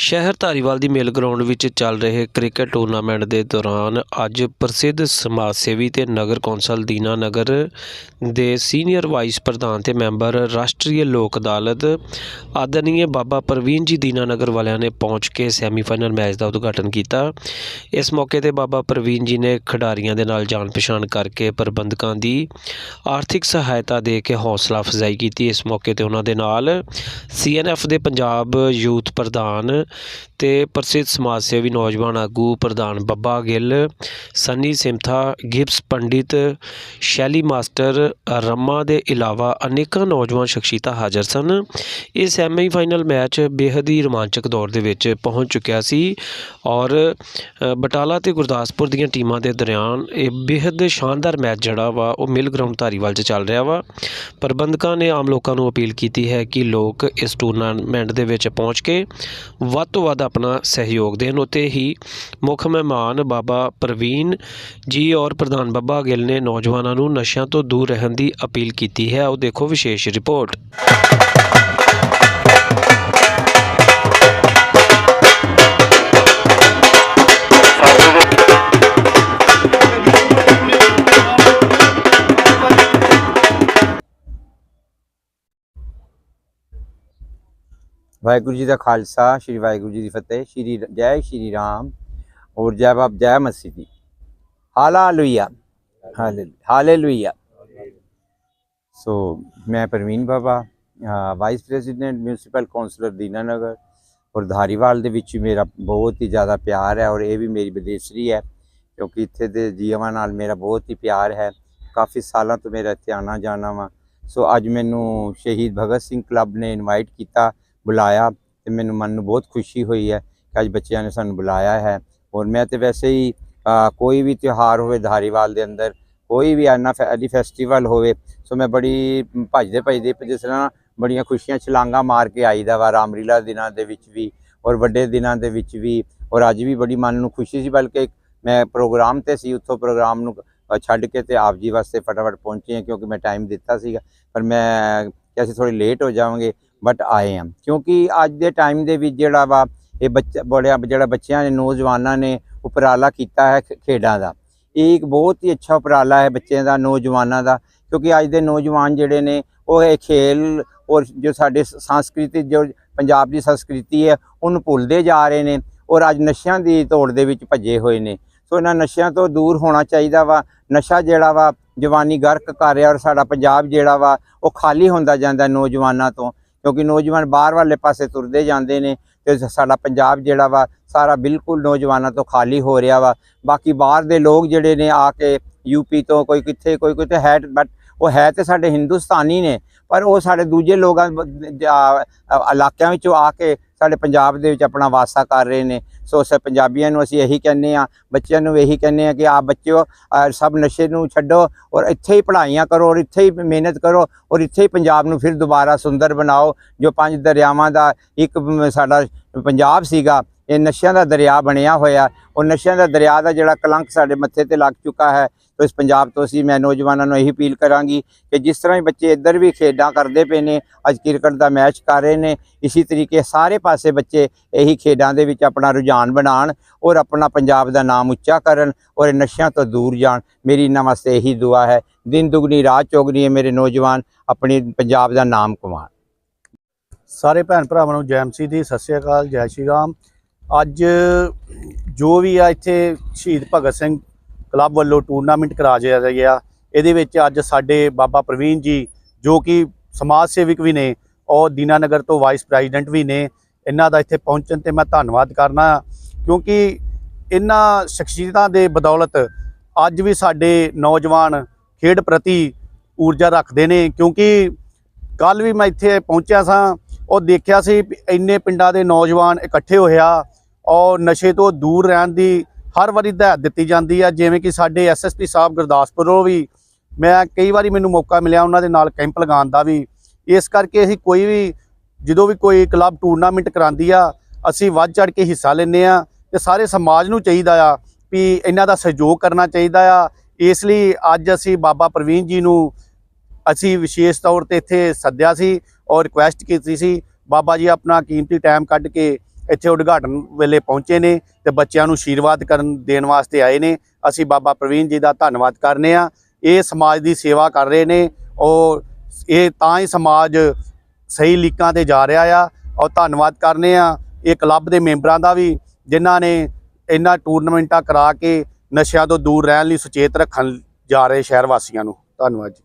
ਸ਼ਹਿਰ ਧਾਰੀਵਾਲ ਦੀ ਮੇਲ ਗਰਾਊਂਡ ਵਿੱਚ ਚੱਲ ਰਹੇ ਕ੍ਰਿਕਟ ਟੂਰਨਾਮੈਂਟ ਦੇ ਦੌਰਾਨ ਅੱਜ ਪ੍ਰਸਿੱਧ ਸਮਾਜ ਸੇਵੀ ਤੇ ਨਗਰ ਕੌਂਸਲ ਦੀਨਾ ਨਗਰ ਦੇ ਸੀਨੀਅਰ ਵਾਈਸ ਪ੍ਰਧਾਨ ਤੇ ਮੈਂਬਰ ਰਾਸ਼ਟਰੀ ਲੋਕ ਅਦਾਲਤ ਆਦਰਨੀਏ ਬਾਬਾ ਪ੍ਰਵੀਨ ਜੀ ਦੀਨਾ ਨਗਰ ਵਾਲਿਆਂ ਨੇ ਪਹੁੰਚ ਕੇ ਸੈਮੀਫਾਈਨਲ ਮੈਚ ਦਾ ਉਦਘਾਟਨ ਕੀਤਾ। ਇਸ ਮੌਕੇ ਤੇ ਬਾਬਾ ਪ੍ਰਵੀਨ ਜੀ ਨੇ ਖਿਡਾਰੀਆਂ ਦੇ ਨਾਲ ਜਾਣ ਪਛਾਣ ਕਰਕੇ ਪ੍ਰਬੰਧਕਾਂ ਦੀ ਆਰਥਿਕ ਸਹਾਇਤਾ ਦੇ ਕੇ ਹੌਸਲਾ ਅਫਜ਼ਾਈ ਕੀਤੀ। ਇਸ ਮੌਕੇ ਤੇ ਉਹਨਾਂ ਦੇ ਨਾਲ ਸੀਐਨਐਫ ਦੇ ਪੰਜਾਬ ਯੂਥ ਪ੍ਰਧਾਨ ਤੇ ਪ੍ਰਸਿੱਧ ਸਮਾਜ ਸੇਵੀ ਨੌਜਵਾਨ ਆਗੂ ਪ੍ਰਧਾਨ ਬੱਬਾ ਗਿੱਲ, ਸੰਨੀ ਸਿਮਥਾ ਗਿਬਸ ਪੰਡਿਤ, ਸ਼ੈਲੀ ਮਾਸਟਰ ਰਮਾ ਦੇ ਇਲਾਵਾ ਅਨੇਕਾਂ ਨੌਜਵਾਨ ਸ਼ਖਸੀਅਤਾਂ ਹਾਜ਼ਰ ਸਨ। ਇਹ ਸੈਮੀਫਾਈਨਲ ਮੈਚ ਬੇਹੱਦ ਹੀ ਰੋਮਾਂਚਕ ਦੌਰ ਦੇ ਵਿੱਚ ਪਹੁੰਚ ਚੁੱਕਿਆ ਸੀ ਔਰ ਬਟਾਲਾ ਤੇ ਗੁਰਦਾਸਪੁਰ ਦੀਆਂ ਟੀਮਾਂ ਦੇ ਦਰਿਆਨ ਇਹ ਬੇਹੱਦ ਸ਼ਾਨਦਾਰ ਮੈਚ ਜਿਹੜਾ ਵਾ, ਉਹ ਮਿਲ ਗਰਾਊਂਡ ਧਾਰੀਵਾਲ 'ਚ ਚੱਲ ਰਿਹਾ ਵਾ। ਪ੍ਰਬੰਧਕਾਂ ਨੇ ਆਮ ਲੋਕਾਂ ਨੂੰ ਅਪੀਲ ਕੀਤੀ ਹੈ ਕਿ ਲੋਕ ਇਸ ਟੂਰਨਾਮੈਂਟ ਦੇ ਵਿੱਚ ਪਹੁੰਚ ਕੇ ਵੱਧ ਤੋਂ ਵੱਧ ਆਪਣਾ ਸਹਿਯੋਗ ਦੇਣ ਉਤੇ ਹੀ ਮੁੱਖ ਮਹਿਮਾਨ ਬਾਬਾ ਪ੍ਰਵੀਨ ਜੀ ਔਰ ਪ੍ਰਧਾਨ ਬੱਬਾ ਗਿੱਲ ਨੇ ਨੌਜਵਾਨਾਂ ਨੂੰ ਨਸ਼ਿਆਂ ਤੋਂ ਦੂਰ ਰਹਿਣ ਦੀ ਅਪੀਲ ਕੀਤੀ ਹੈ। ਉਹ ਦੇਖੋ ਵਿਸ਼ੇਸ਼ ਰਿਪੋਰਟ। ਵਾਹਿਗੁਰੂ ਜੀ ਦਾ ਖਾਲਸਾ, ਸ੍ਰੀ ਵਾਹਿਗੁਰੂ ਜੀ ਦੀ ਫਤਿਹ, ਸ੍ਰੀ ਜੈ ਸ਼੍ਰੀ ਰਾਮ ਔਰ ਜੈ ਬਾਪ, ਜੈ ਮਸੀਹ ਦੀ। ਹਾਲੇਲੂਇਆ। ਹਾਲੇ- ਹਾਲੇਲੂਇਆ। ਸੋ, ਮੈਂ Praveen Baba vice president municipal councillor Dinanagar. ਔਰ ਧਾਰੀਵਾਲ ਦੇ ਵਿੱਚ ਮੇਰਾ ਬਹੁਤ ਹੀ ਜ਼ਿਆਦਾ ਪਿਆਰ ਹੈ ਔਰ ਇਹ ਵੀ ਮੇਰੀ ਵਿਦੇਸ਼ਰੀ ਹੈ, ਕਿਉਂਕਿ ਇੱਥੇ ਦੇ ਜੀਵਾਂ ਨਾਲ ਮੇਰਾ ਬਹੁਤ ਹੀ ਪਿਆਰ ਹੈ। ਕਾਫੀ ਸਾਲਾਂ ਤੋਂ ਮੇਰਾ ਇੱਥੇ ਆਣਾ ਜਾਣਾ ਵਾ। ਸੋ ਅੱਜ ਮੈਨੂੰ ਸ਼ਹੀਦ ਭਗਤ ਸਿੰਘ ਕਲੱਬ ਨੇ ਇਨਵਾਈਟ ਕੀਤਾ। ਬੁਲਾਇਆ ਤੇ ਮੈਨੂੰ ਮਨ ਨੂੰ ਬਹੁਤ ਖੁਸ਼ੀ ਹੋਈ ਹੈ ਕਿ ਅੱਜ ਬੱਚਿਆਂ ਨੇ ਸਾਨੂੰ ਬੁਲਾਇਆ ਹੈ। ਔਰ ਮੈਂ ਤੇ ਵੈਸੇ ਹੀ ਕੋਈ ਵੀ ਤਿਉਹਾਰ ਹੋਵੇ ਧਾਰੀਵਾਲ ਦੇ ਅੰਦਰ, ਕੋਈ ਵੀ ਆਨਾ ਫੈਲੀ ਫੈਸਟੀਵਲ ਹੋਵੇ, ਸੋ ਮੈਂ ਬੜੀ ਭੱਜਦੇ ਭੱਜਦੇ ਜਿਸ ਤਰ੍ਹਾਂ ਬੜੀਆਂ ਖੁਸ਼ੀਆਂ ਛਲਾਂਗਾ ਮਾਰ ਕੇ ਆਈਦਾ ਵਾ ਰਾਮਲੀਲਾ ਦਿਨਾਂ ਦੇ ਵਿੱਚ ਵੀ ਔਰ ਵੱਡੇ ਦਿਨਾਂ ਦੇ ਵਿੱਚ ਵੀ ਔਰ ਅੱਜ ਵੀ ਬੜੀ ਮਨ ਨੂੰ ਖੁਸ਼ੀ ਸੀ ਬਲਕਿ ਮੈਂ ਪ੍ਰੋਗਰਾਮ ਤੇ ਸੀ, ਉੱਥੋਂ ਪ੍ਰੋਗਰਾਮ ਨੂੰ ਛੱਡ ਕੇ ਤੇ ਆਪ ਜੀ ਵਾਸਤੇ ਫਟਾਫਟ ਪਹੁੰਚੇ ਕਿਉਂਕਿ ਮੈਂ ਟਾਈਮ ਦਿੱਤਾ ਸੀਗਾ। ਪਰ ਮੈਂ ਕਿ ਅਸੀਂ ਥੋੜੀ ਲੇਟ ਹੋ ਜਾਵਾਂਗੇ ਬਟ ਆਏ ਹਾਂ। ਕਿਉਂਕਿ ਅੱਜ ਦੇ ਟਾਈਮ ਦੇ ਵਿੱਚ ਜਿਹੜਾ ਵਾ, ਇਹ ਬੱਚਾ, ਬੜਿਆ, ਜਿਹੜਾ ਬੱਚਿਆਂ ਨੇ, ਨੌਜਵਾਨਾਂ ਨੇ ਉਪਰਾਲਾ ਕੀਤਾ ਹੈ ਖ- ਖੇਡਾਂ ਦਾ। ਇਹ ਇੱਕ ਬਹੁਤ ਹੀ ਅੱਛਾ ਉਪਰਾਲਾ ਹੈ ਬੱਚਿਆਂ ਦਾ, ਨੌਜਵਾਨਾਂ ਦਾ, ਕਿਉਂਕਿ ਅੱਜ ਦੇ ਨੌਜਵਾਨ ਜਿਹੜੇ ਨੇ, ਉਹ ਇਹ ਖੇਲ ਔਰ ਜੋ ਸਾਡੇ ਸ- ਸੰਸਕ੍ਰਿਤੀ, ਜੋ ਪੰਜਾਬ ਦੀ ਸੰਸਕ੍ਰਿਤੀ ਹੈ, ਉਹਨੂੰ ਭੁੱਲਦੇ ਜਾ ਰਹੇ ਨੇ ਔਰ ਅੱਜ ਨਸ਼ਿਆਂ ਦੀ ਤੋੜ ਦੇ ਵਿੱਚ ਭੱਜੇ ਹੋਏ ਨੇ। ਸੋ ਇਹਨਾਂ ਨਸ਼ਿਆਂ ਤੋਂ ਦੂਰ ਹੋਣਾ ਚਾਹੀਦਾ ਵਾ। ਨਸ਼ਾ ਜਿਹੜਾ ਵਾ, ਜਵਾਨੀ ਗਰਕ ਕਰ ਰਿਹਾ ਔਰ ਸਾਡਾ ਪੰਜਾਬ ਜਿਹੜਾ ਵਾ, ਉਹ ਖਾਲੀ ਹੁੰਦਾ ਜਾਂਦਾ ਨੌਜਵਾਨਾਂ ਤੋਂ। ਕਿਉਂਕਿ ਨੌਜਵਾਨ ਬਾਹਰ ਵਾਲੇ ਪਾਸੇ ਤੁਰਦੇ ਜਾਂਦੇ ਨੇ ਤੇ ਸਾਡਾ ਪੰਜਾਬ ਜਿਹੜਾ ਵਾ, ਸਾਰਾ ਬਿਲਕੁਲ ਨੌਜਵਾਨਾਂ ਤੋਂ ਖਾਲੀ ਹੋ ਰਿਹਾ ਵਾ। ਬਾਕੀ ਬਾਹਰ ਦੇ ਲੋਕ ਜਿਹੜੇ ਨੇ ਆ ਕੇ ਯੂਪੀ ਤੋਂ ਕੋਈ ਕਿੱਥੇ, ਕੋਈ ਕਿਤੇ ਹੈ ਬਟ ਉਹ ਹੈ ਤੇ ਸਾਡੇ ਹਿੰਦੁਸਤਾਨੀ ਨੇ, ਪਰ ਉਹ ਸਾਡੇ ਦੂਜੇ ਲੋਕਾਂ ਇਲਾਕਿਆਂ ਵਿੱਚੋਂ ਆ ਕੇ ਸਾਡੇ ਪੰਜਾਬ ਦੇ ਵਿੱਚ ਆਪਣਾ ਵਾਸਾ ਕਰ ਰਹੇ ਨੇ। ਸੋ ਸ ਪੰਜਾਬੀਆਂ ਨੂੰ ਅਸੀਂ ਇਹੀ ਕਹਿੰਦੇ ਆ ਬੱਚਿਆਂ ਨੂੰ ਇਹੀ ਕਹਿੰਦੇ ਆ ਕਿ ਆਪ ਬੱਚਿਓ ਸਭ ਨਸ਼ੇ ਨੂੰ ਛੱਡੋ ਔਰ ਇੱਥੇ ਹੀ ਪੜ੍ਹਾਈਆਂ ਕਰੋ ਔਰ ਇੱਥੇ ਹੀ ਮਿਹਨਤ ਕਰੋ ਔਰ ਇੱਥੇ ਹੀ ਪੰਜਾਬ ਨੂੰ ਫਿਰ ਦੁਬਾਰਾ ਸੁੰਦਰ ਬਣਾਓ। ਜੋ ਪੰਜ ਦਰਿਆਵਾਂ ਦਾ ਇੱਕ ਸਾਡਾ ਪੰਜਾਬ ਸੀਗਾ ਇਹ ਨਸ਼ਿਆਂ ਦਾ ਦਰਿਆ ਬਣਿਆ ਹੋਇਆ ਉਹ ਨਸ਼ਿਆਂ ਦਾ ਦਰਿਆ ਦਾ ਜਿਹੜਾ ਕਲੰਕ ਸਾਡੇ ਮੱਥੇ ਤੇ ਲੱਗ ਚੁੱਕਾ ਹੈ। ਤੋ ਇਸ ਪੰਜਾਬ ਤੋਂ ਅਸੀਂ, ਮੈਂ ਨੌਜਵਾਨਾਂ ਨੂੰ ਇਹੀ ਅਪੀਲ ਕਰਾਂਗੀ ਕਿ ਜਿਸ ਤਰ੍ਹਾਂ ਹੀ ਬੱਚੇ ਇੱਧਰ ਵੀ ਖੇਡਾਂ ਕਰਦੇ ਪਏ ਨੇ, ਅੱਜ ਕ੍ਰਿਕਟ ਦਾ ਮੈਚ ਕਰ ਰਹੇ ਨੇ, ਇਸੇ ਤਰੀਕੇ ਸਾਰੇ ਪਾਸੇ ਬੱਚੇ ਇਹੀ ਖੇਡਾਂ ਦੇ ਵਿੱਚ ਆਪਣਾ ਰੁਝਾਨ ਬਣਾਉਣ ਔਰ ਆਪਣਾ ਪੰਜਾਬ ਦਾ ਨਾਮ ਉੱਚਾ ਕਰਨ ਔਰ ਇਹ ਨਸ਼ਿਆਂ ਤੋਂ ਦੂਰ ਜਾਣ। ਮੇਰੀ ਇਹਨਾਂ ਵਾਸਤੇ ਇਹੀ ਦੁਆ ਹੈ। ਦਿਨ ਦੁਗਣੀ, ਰਾਤ ਚੌਗਣੀ ਹੈ ਮੇਰੇ ਨੌਜਵਾਨ ਆਪਣੇ ਪੰਜਾਬ ਦਾ ਨਾਮ ਕਮਾਉਣ ਸਾਰੇ ਭੈਣ ਭਰਾਵਾਂ ਨੂੰ ਜੈ ਮਸੀਹ ਦੀ ਸਤਿ ਸ੍ਰੀ ਅਕਾਲ, ਜੈ ਸ਼੍ਰੀ ਰਾਮ। ਅੱਜ ਜੋ ਵੀ ਆ ਇੱਥੇ ਸ਼ਹੀਦ ਭਗਤ ਸਿੰਘ ਕਲੱਬ ਵੱਲੋਂ ਟੂਰਨਾਮੈਂਟ ਕਰਾਇਆ ਗਿਆ, ਇਹਦੇ ਵਿੱਚ ਅੱਜ ਸਾਡੇ ਬਾਬਾ ਪ੍ਰਵੀਨ ਜੀ ਜੋ ਕਿ ਸਮਾਜ ਸੇਵਕ ਵੀ ਨੇ ਔਰ ਦੀਨਾਨਗਰ ਤੋਂ ਵਾਈਸ ਪ੍ਰੈਜ਼ੀਡੈਂਟ ਵੀ ਨੇ, ਇਹਨਾਂ ਦਾ ਇੱਥੇ ਪਹੁੰਚਣ ਤੇ ਮੈਂ ਧੰਨਵਾਦ ਕਰਨਾ ਕਿਉਂਕਿ ਇਹਨਾਂ ਸ਼ਖਸੀਅਤਾਂ ਦੇ ਬਦੌਲਤ ਅੱਜ ਵੀ ਸਾਡੇ ਨੌਜਵਾਨ ਖੇਡ ਪ੍ਰਤੀ ਊਰਜਾ ਰੱਖਦੇ ਨੇ, ਕਿਉਂਕਿ ਕੱਲ ਵੀ ਮੈਂ ਇੱਥੇ ਪਹੁੰਚਿਆ ਸਾਂ, ਉਹ ਦੇਖਿਆ ਸੀ ਵੀ ਇੰਨੇ ਪਿੰਡਾਂ ਦੇ ਨੌਜਵਾਨ ਇਕੱਠੇ ਹੋਇਆ ਔਰ ਨਸ਼ੇ ਤੋਂ ਦੂਰ ਰਹਿਣ ਦੀ ਹਰ ਵਾਰੀ ਹਦਾਇਤ ਦਿੱਤੀ ਜਾਂਦੀ ਆ, ਜਿਵੇਂ ਕਿ ਸਾਡੇ ਐਸਐਸਪੀ ਸਾਹਿਬ ਗੁਰਦਾਸਪੁਰੋਂ ਵੀ ਮੈਂ ਕਈ ਵਾਰੀ ਮੈਨੂੰ ਮੌਕਾ ਮਿਲਿਆ ਉਹਨਾਂ ਦੇ ਨਾਲ ਕੈਂਪ ਲਗਾਉਣ ਦਾ ਵੀ। ਇਸ ਕਰਕੇ ਅਸੀਂ ਕੋਈ ਵੀ, ਜਦੋਂ ਵੀ ਕੋਈ ਕਲੱਬ ਟੂਰਨਾਮੈਂਟ ਕਰਾਉਂਦੀ ਆ, ਅਸੀਂ ਵੱਧ ਚੜ ਕੇ ਹਿੱਸਾ ਲੈਂਦੇ ਆ ਤੇ ਸਾਰੇ ਸਮਾਜ ਨੂੰ ਚਾਹੀਦਾ ਆ ਵੀ ਇਹਨਾਂ ਦਾ ਸਹਿਯੋਗ ਕਰਨਾ ਚਾਹੀਦਾ ਆ। ਇਸ ਲਈ ਅੱਜ ਅਸੀਂ ਬਾਬਾ ਪ੍ਰਵੀਨ ਜੀ ਨੂੰ ਅਸੀਂ ਵਿਸ਼ੇਸ਼ ਤੌਰ ਤੇ ਇੱਥੇ ਸੱਦਿਆ ਸੀ ਔਰ ਰਿਕੁਐਸਟ ਕੀਤੀ ਸੀ। ਬਾਬਾ ਜੀ ਆਪਣਾ ਕੀਮਤੀ ਟਾਈਮ ਕੱਢ ਕੇ ਇੱਥੇ ਉਦਘਾਟਨ ਵੇਲੇ ਪਹੁੰਚੇ ਨੇ ਤੇ ਬੱਚਿਆਂ ਨੂੰ ਆਸ਼ੀਰਵਾਦ ਕਰਨ ਦੇਣ ਵਾਸਤੇ ਆਏ ਨੇ। ਅਸੀਂ ਬਾਬਾ ਪ੍ਰਵੀਨ ਜੀ ਦਾ ਧੰਨਵਾਦ ਕਰਨੇ ਆ ਇਹ ਸਮਾਜ ਦੀ ਸੇਵਾ ਕਰ ਰਹੇ ਨੇ। ਔਰ ਇਹ ਤਾਂ ਹੀ ਸਮਾਜ ਸਹੀ ਲੀਕਾਂ ਤੇ ਜਾ ਰਿਹਾ ਆ। ਔਰ ਧੰਨਵਾਦ ਕਰਨੇ ਆ ਇਹ ਕਲੱਬ ਦੇ ਮੈਂਬਰਾਂ ਦਾ ਵੀ, ਜਿਨ੍ਹਾਂ ਨੇ ਇਹਨਾਂ ਟੂਰਨਾਮੈਂਟਾਂ ਕਰਾ ਕੇ ਨਸ਼ਿਆਂ ਤੋਂ ਦੂਰ ਰਹਿਣ ਲਈ ਸੁਚੇਤ ਰੱਖਣ ਜਾ ਰਹੇ ਸ਼ਹਿਰ ਵਾਸੀਆਂ ਨੂੰ। ਧੰਨਵਾਦ ਜੀ।